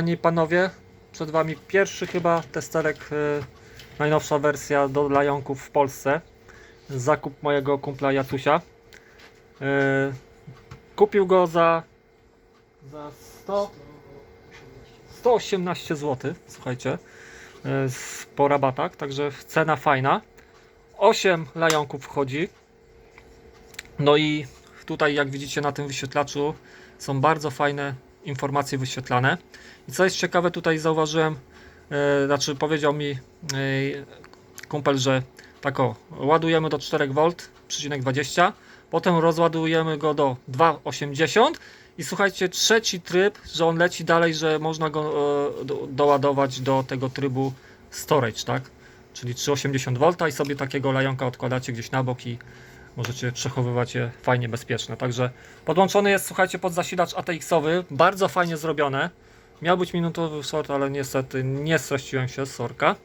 Panie i panowie, przed wami pierwszy chyba testerek, y, najnowsza wersja do lajonków w Polsce. Zakup mojego kumpla Jacusia. Y, kupił go za, za 100, 118 zł, słuchajcie, y, z- po rabatach, także cena fajna. 8 lajonków wchodzi. No i tutaj jak widzicie na tym wyświetlaczu są bardzo fajne informacje wyświetlane. I co jest ciekawe, tutaj zauważyłem, e, znaczy powiedział mi e, kumpel, że tak o, ładujemy do 4V, przecinek 20, potem rozładujemy go do 2,80 i słuchajcie, trzeci tryb, że on leci dalej, że można go e, do, doładować do tego trybu storage, tak? Czyli 3,80V i sobie takiego lajonka odkładacie gdzieś na bok i możecie przechowywać je fajnie, bezpieczne. Także podłączony jest, słuchajcie, pod zasilacz ATX-owy, bardzo fajnie zrobione. Miał być minutowy sort, ale niestety nie streściłem się sorka.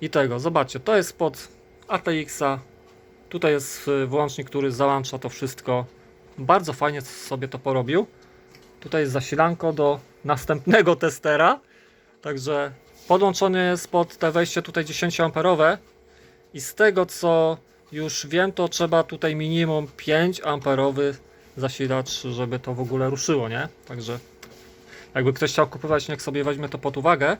I tego, zobaczcie, to jest pod ATX-a. Tutaj jest y, włącznik, który załącza to wszystko. Bardzo fajnie sobie to porobił. Tutaj jest zasilanko do następnego testera. Także podłączony jest pod te wejście tutaj 10 amperowe. I z tego co już wiem, to trzeba tutaj minimum 5 amperowy zasilacz, żeby to w ogóle ruszyło, nie? Także jakby ktoś chciał kupować, niech sobie weźmie to pod uwagę.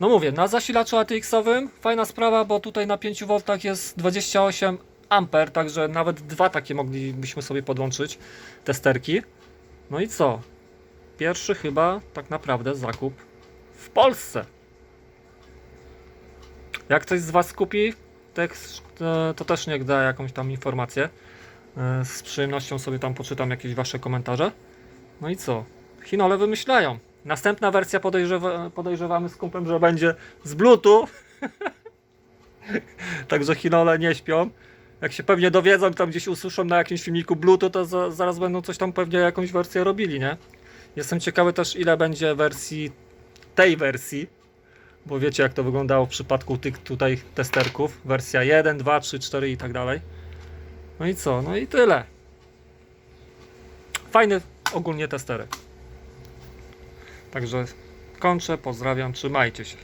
No mówię, na zasilaczu ATX-owym fajna sprawa, bo tutaj na 5 V jest 28 A, także nawet dwa takie moglibyśmy sobie podłączyć testerki. No i co? Pierwszy chyba tak naprawdę zakup w Polsce. Jak ktoś z Was kupi, tekst, to też niech da jakąś tam informację. E, Z przyjemnością sobie tam poczytam jakieś Wasze komentarze. No i co? Chinole wymyślają. Następna wersja podejrzewa, podejrzewamy z kumplem, że będzie z Bluetooth. Także Chinole nie śpią. Jak się pewnie dowiedzą, tam gdzieś usłyszą na jakimś filmiku Bluetooth, to za, zaraz będą coś tam pewnie jakąś wersję robili, nie? Jestem ciekawy też ile będzie wersji tej wersji, bo wiecie jak to wyglądało w przypadku tych tutaj testerków. Wersja 1, 2, 3, 4 i tak dalej. No i co? No i tyle. Fajny ogólnie testerek. Także kończę, pozdrawiam, trzymajcie się.